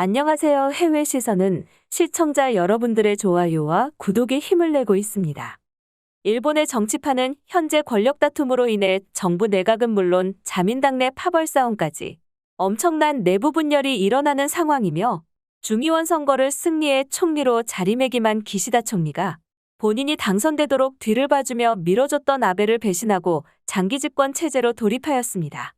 안녕하세요. 해외 시선은 시청자 여러분들의 좋아요와 구독에 힘을 내고 있습니다. 일본의 정치판은 현재 권력 다툼으로 인해 정부 내각은 물론 자민당 내 파벌 싸움까지 엄청난 내부 분열이 일어나는 상황이며 중의원 선거를 승리해 총리로 자리매김한 기시다 총리가 본인이 당선되도록 뒤를 봐주며 밀어줬던 아베를 배신하고 장기 집권 체제로 돌입하였습니다.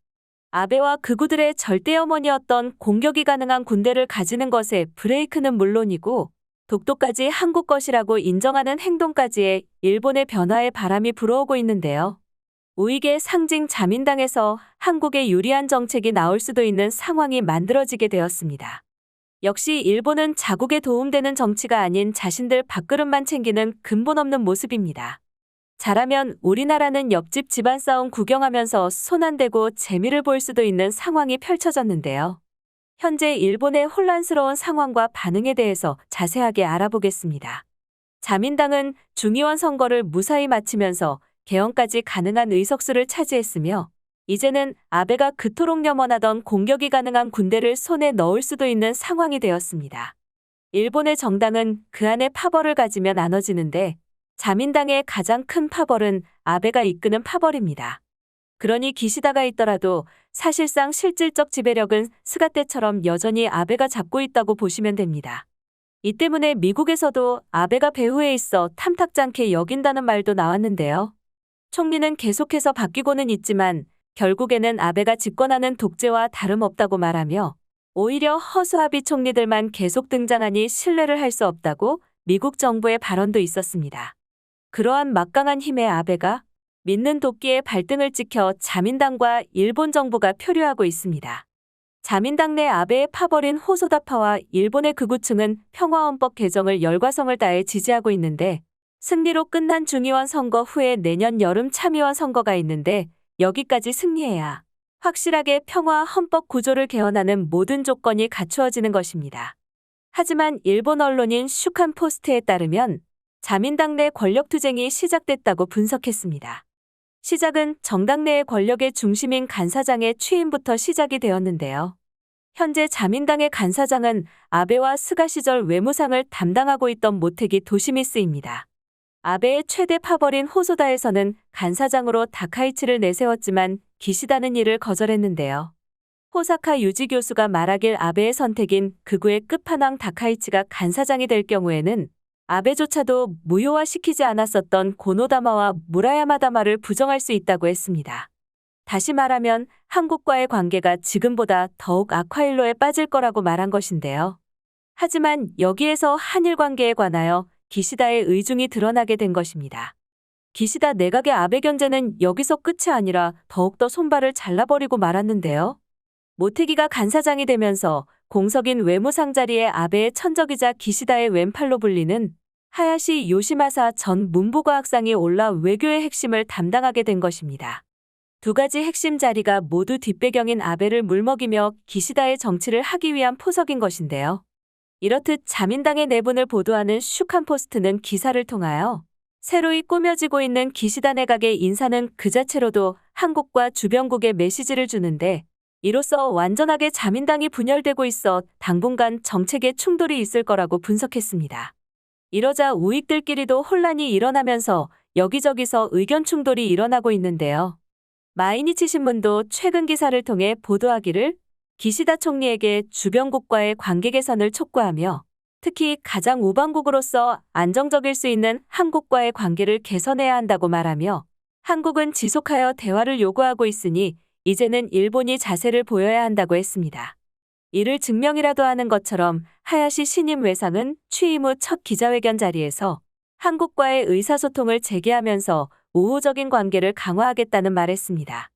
아베와 극우들의 절대 어머니였던 공격이 가능한 군대를 가지는 것에 브레이크는 물론이고 독도까지 한국 것이라고 인정하는 행동까지의 일본의 변화의 바람이 불어오고 있는데요. 우익의 상징 자민당에서 한국에 유리한 정책이 나올 수도 있는 상황이 만들어지게 되었습니다. 역시 일본은 자국에 도움되는 정치가 아닌 자신들 밥그릇만 챙기는 근본 없는 모습입니다. 잘하면 우리나라는 옆집 집안 싸움 구경하면서 손 안 대고 재미를 볼 수도 있는 상황이 펼쳐졌는데요. 현재 일본의 혼란스러운 상황과 반응에 대해서 자세하게 알아보겠습니다. 자민당은 중의원 선거를 무사히 마치면서 개헌까지 가능한 의석수를 차지했으며 이제는 아베가 그토록 염원하던 공격이 가능한 군대를 손에 넣을 수도 있는 상황이 되었습니다. 일본의 정당은 그 안에 파벌을 가지며 나눠지는데 자민당의 가장 큰 파벌은 아베가 이끄는 파벌입니다. 그러니 기시다가 있더라도 사실상 실질적 지배력은 스가 때처럼 여전히 아베가 잡고 있다고 보시면 됩니다. 이 때문에 미국에서도 아베가 배후에 있어 탐탁지 않게 여긴다는 말도 나왔는데요. 총리는 계속해서 바뀌고는 있지만 결국에는 아베가 집권하는 독재와 다름없다고 말하며 오히려 허수아비 총리들만 계속 등장하니 신뢰를 할 수 없다고 미국 정부의 발언도 있었습니다. 그러한 막강한 힘의 아베가 믿는 도끼의 발등을 찍혀 자민당과 일본 정부가 표류하고 있습니다. 자민당 내 아베의 파벌인 호소다파와 일본의 극우층은 평화헌법 개정을 열과성을 다해 지지하고 있는데 승리로 끝난 중의원 선거 후에 내년 여름 참의원 선거가 있는데 여기까지 승리해야 확실하게 평화 헌법 구조를 개헌하는 모든 조건이 갖추어지는 것입니다. 하지만 일본 언론인 슈칸 포스트에 따르면 자민당 내 권력투쟁이 시작됐다고 분석했습니다. 시작은 정당 내의 권력의 중심인 간사장의 취임부터 시작이 되었는데요. 현재 자민당의 간사장은 아베와 스가 시절 외무상을 담당하고 있던 모테기 도시미스입니다. 아베의 최대 파벌인 호소다에서는 간사장으로 다카이치를 내세웠지만 기시다는 일을 거절했는데요. 호사카 유지 교수가 말하길 아베의 선택인 극우의 끝판왕 다카이치가 간사장이 될 경우에는 아베조차도 무효화시키지 않았었던 고노다마와 무라야마다마를 부정할 수 있다고 했습니다. 다시 말하면 한국과의 관계가 지금보다 더욱 악화일로에 빠질 거라고 말한 것인데요. 하지만 여기에서 한일 관계에 관하여 기시다의 의중이 드러나게 된 것입니다. 기시다 내각의 아베 견제는 여기서 끝이 아니라 더욱더 손발을 잘라버리고 말았는데요. 모태기가 간사장이 되면서 공석인 외무상 자리에 아베의 천적이자 기시다의 왼팔로 불리는 하야시 요시마사 전 문부과학상이 올라 외교의 핵심을 담당하게 된 것입니다. 두 가지 핵심 자리가 모두 뒷배경인 아베를 물먹이며 기시다의 정치를 하기 위한 포석인 것인데요. 이렇듯 자민당의 내분을 보도하는 슈칸 포스트는 기사를 통하여 새로이 꾸며지고 있는 기시다 내각의 인사는 그 자체로도 한국과 주변국에 메시지를 주는데 이로써 완전하게 자민당이 분열되고 있어 당분간 정책에 충돌이 있을 거라고 분석했습니다. 이러자 우익들끼리도 혼란이 일어나면서 여기저기서 의견 충돌이 일어나고 있는데요. 마이니치 신문도 최근 기사를 통해 보도하기를 기시다 총리에게 주변국과의 관계 개선을 촉구하며 특히 가장 우방국으로서 안정적일 수 있는 한국과의 관계를 개선해야 한다고 말하며 한국은 지속하여 대화를 요구하고 있으니 이제는 일본이 자세를 보여야 한다고 했습니다. 이를 증명이라도 하는 것처럼 하야시 신임 외상은 취임 후 첫 기자회견 자리에서 한국과의 의사소통을 재개하면서 우호적인 관계를 강화하겠다는 말했습니다.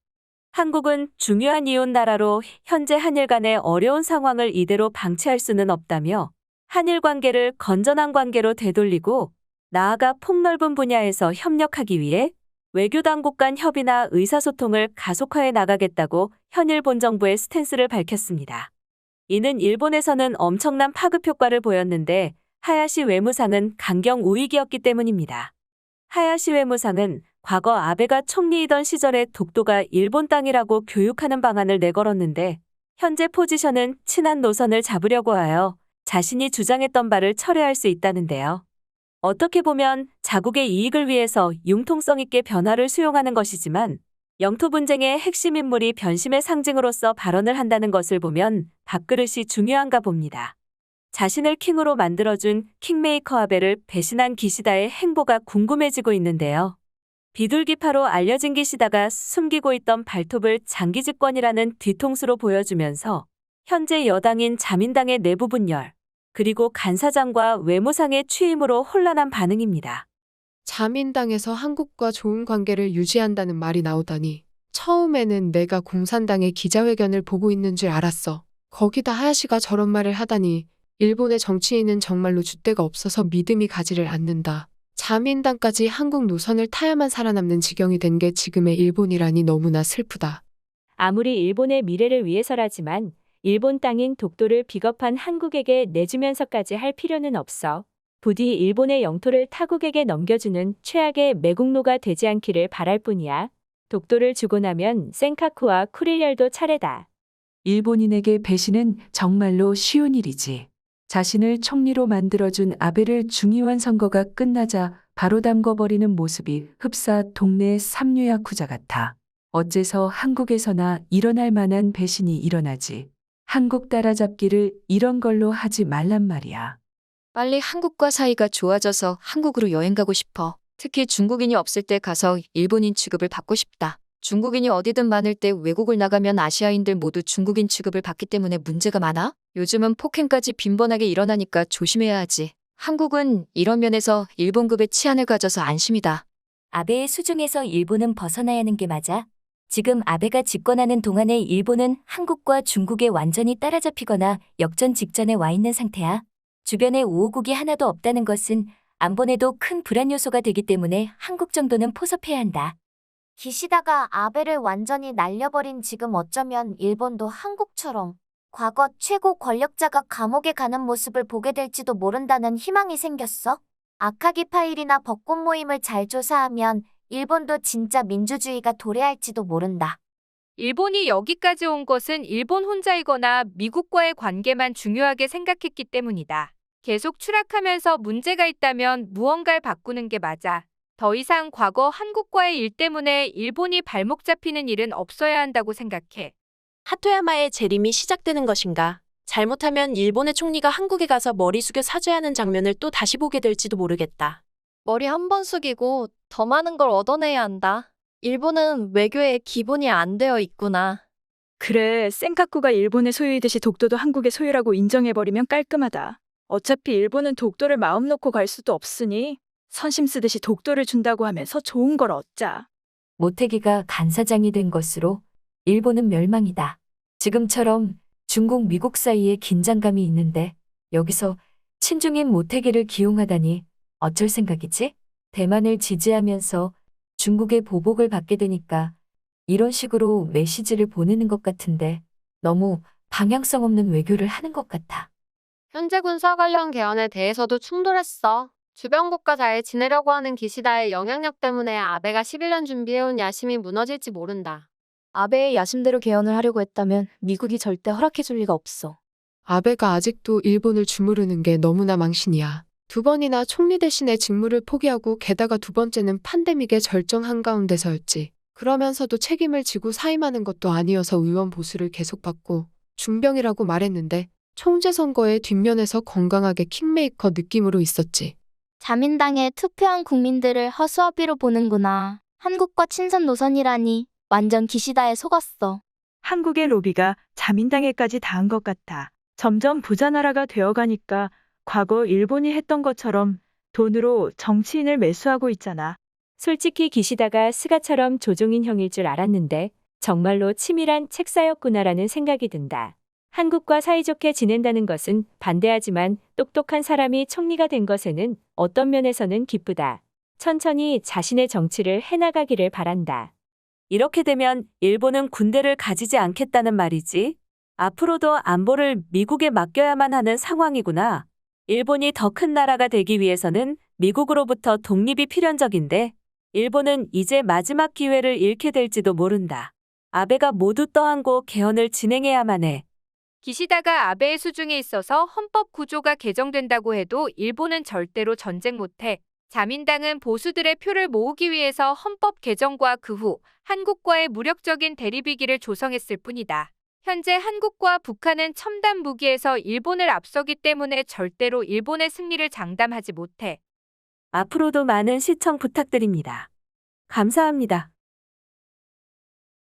한국은 중요한 이웃 나라로 현재 한일 간의 어려운 상황을 이대로 방치할 수는 없다며 한일 관계를 건전한 관계로 되돌리고 나아가 폭넓은 분야에서 협력하기 위해 외교 당국 간 협의나 의사소통을 가속화해 나가겠다고 현일 본 정부의 스탠스를 밝혔습니다. 이는 일본에서는 엄청난 파급 효과를 보였는데 하야시 외무상은 강경 우익이었기 때문입니다. 하야시 외무상은 과거 아베가 총리이던 시절에 독도가 일본 땅이라고 교육하는 방안을 내걸었는데 현재 포지션은 친한 노선을 잡으려고 하여 자신이 주장했던 바를 철회할 수 있다는데요. 어떻게 보면 자국의 이익을 위해서 융통성 있게 변화를 수용하는 것이지만 영토 분쟁의 핵심 인물이 변심의 상징으로서 발언을 한다는 것을 보면 밥그릇이 중요한가 봅니다. 자신을 킹으로 만들어준 킹메이커 아벨을 배신한 기시다의 행보가 궁금해지고 있는데요. 비둘기파로 알려진 기시다가 숨기고 있던 발톱을 장기 집권이라는 뒤통수로 보여주면서 현재 여당인 자민당의 내부 분열, 그리고 간사장과 외무상의 취임으로 혼란한 반응입니다. 자민당에서 한국과 좋은 관계를 유지한다는 말이 나오다니 처음에는 내가 공산당의 기자회견을 보고 있는 줄 알았어. 거기다 하야시가 저런 말을 하다니 일본의 정치인은 정말로 줏대가 없어서 믿음이 가지를 않는다. 자민당까지 한국 노선을 타야만 살아남는 지경이 된 게 지금의 일본이라니 너무나 슬프다. 아무리 일본의 미래를 위해서라지만 일본 땅인 독도를 비겁한 한국에게 내주면서까지 할 필요는 없어. 부디 일본의 영토를 타국에게 넘겨주는 최악의 매국노가 되지 않기를 바랄 뿐이야. 독도를 주고 나면 센카쿠와 쿠릴열도 차례다. 일본인에게 배신은 정말로 쉬운 일이지. 자신을 총리로 만들어준 아베를 중의원 선거가 끝나자 바로 담궈버리는 모습이 흡사 동네 삼류야쿠자 같아. 어째서 한국에서나 일어날 만한 배신이 일어나지. 한국 따라잡기를 이런 걸로 하지 말란 말이야. 빨리 한국과 사이가 좋아져서 한국으로 여행 가고 싶어. 특히 중국인이 없을 때 가서 일본인 취급을 받고 싶다. 중국인이 어디든 많을 때 외국을 나가면 아시아인들 모두 중국인 취급을 받기 때문에 문제가 많아? 요즘은 폭행까지 빈번하게 일어나니까 조심해야 하지. 한국은 이런 면에서 일본급의 치안을 가져서 안심이다. 아베의 수중에서 일본은 벗어나야 하는 게 맞아. 지금 아베가 집권하는 동안에 일본은 한국과 중국에 완전히 따라잡히거나 역전 직전에 와 있는 상태야. 주변에 우호국이 하나도 없다는 것은 안보에도 큰 불안 요소가 되기 때문에 한국 정도는 포섭해야 한다. 기시다가 아베를 완전히 날려버린 지금 어쩌면 일본도 한국처럼 과거 최고 권력자가 감옥에 가는 모습을 보게 될지도 모른다는 희망이 생겼어. 아카기 파일이나 벚꽃 모임을 잘 조사하면 일본도 진짜 민주주의가 도래할지도 모른다. 일본이 여기까지 온 것은 일본 혼자이거나 미국과의 관계만 중요하게 생각했기 때문이다. 계속 추락하면서 문제가 있다면 무언가를 바꾸는 게 맞아. 더 이상 과거 한국과의 일 때문에 일본이 발목 잡히는 일은 없어야 한다고 생각해. 하토야마의 재림이 시작되는 것인가? 잘못하면 일본의 총리가 한국에 가서 머리 숙여 사죄 하는 장면을 또 다시 보게 될지도 모르겠다. 머리 한 번 숙이고 더 많은 걸 얻어내야 한다. 일본은 외교에 기본이 안 되어 있구나. 그래, 센카쿠가 일본의 소유이듯이 독도도 한국의 소유라고 인정해버리면 깔끔하다. 어차피 일본은 독도를 마음 놓고 갈 수도 없으니 선심 쓰듯이 독도를 준다고 하면서 좋은 걸 얻자. 모태기가 간사장이 된 것으로 일본은 멸망이다. 지금처럼 중국 미국 사이에 긴장감이 있는데 여기서 친중인 모태기를 기용하다니 어쩔 생각이지? 대만을 지지하면서 중국의 보복을 받게 되니까 이런 식으로 메시지를 보내는 것 같은데 너무 방향성 없는 외교를 하는 것 같아. 현재 군사 관련 개헌에 대해서도 충돌했어. 주변 국가 잘 지내려고 하는 기시다의 영향력 때문에 아베가 11년 준비해온 야심이 무너질지 모른다. 아베의 야심대로 개헌을 하려고 했다면 미국이 절대 허락해줄 리가 없어. 아베가 아직도 일본을 주무르는 게 너무나 망신이야. 두 번이나 총리 대신에 직무를 포기하고 게다가 두 번째는 판데믹의 절정 한가운데서였지. 그러면서도 책임을 지고 사임하는 것도 아니어서 의원 보수를 계속 받고 중병이라고 말했는데 총재 선거의 뒷면에서 건강하게 킹메이커 느낌으로 있었지. 자민당에 투표한 국민들을 허수아비로 보는구나. 한국과 친선 노선이라니 완전 기시다에 속았어. 한국의 로비가 자민당에까지 닿은 것 같아. 점점 부자 나라가 되어가니까 과거 일본이 했던 것처럼 돈으로 정치인을 매수하고 있잖아. 솔직히 기시다가 스가처럼 조종인 형일 줄 알았는데 정말로 치밀한 책사였구나라는 생각이 든다. 한국과 사이좋게 지낸다는 것은 반대하지만 똑똑한 사람이 총리가 된 것에는 어떤 면에서는 기쁘다. 천천히 자신의 정치를 해나가기를 바란다. 이렇게 되면 일본은 군대를 가지지 않겠다는 말이지. 앞으로도 안보를 미국에 맡겨야만 하는 상황이구나. 일본이 더 큰 나라가 되기 위해서는 미국으로부터 독립이 필연적인데 일본은 이제 마지막 기회를 잃게 될지도 모른다. 아베가 모두 떠안고 개헌을 진행해야만 해. 기시다가 아베의 수중에 있어서 헌법 구조가 개정된다고 해도 일본은 절대로 전쟁 못해. 자민당은 보수들의 표를 모으기 위해서 헌법 개정과 그 후 한국과의 무력적인 대립위기를 조성했을 뿐이다. 현재 한국과 북한은 첨단 무기에서 일본을 앞서기 때문에 절대로 일본의 승리를 장담하지 못해. 앞으로도 많은 시청 부탁드립니다. 감사합니다.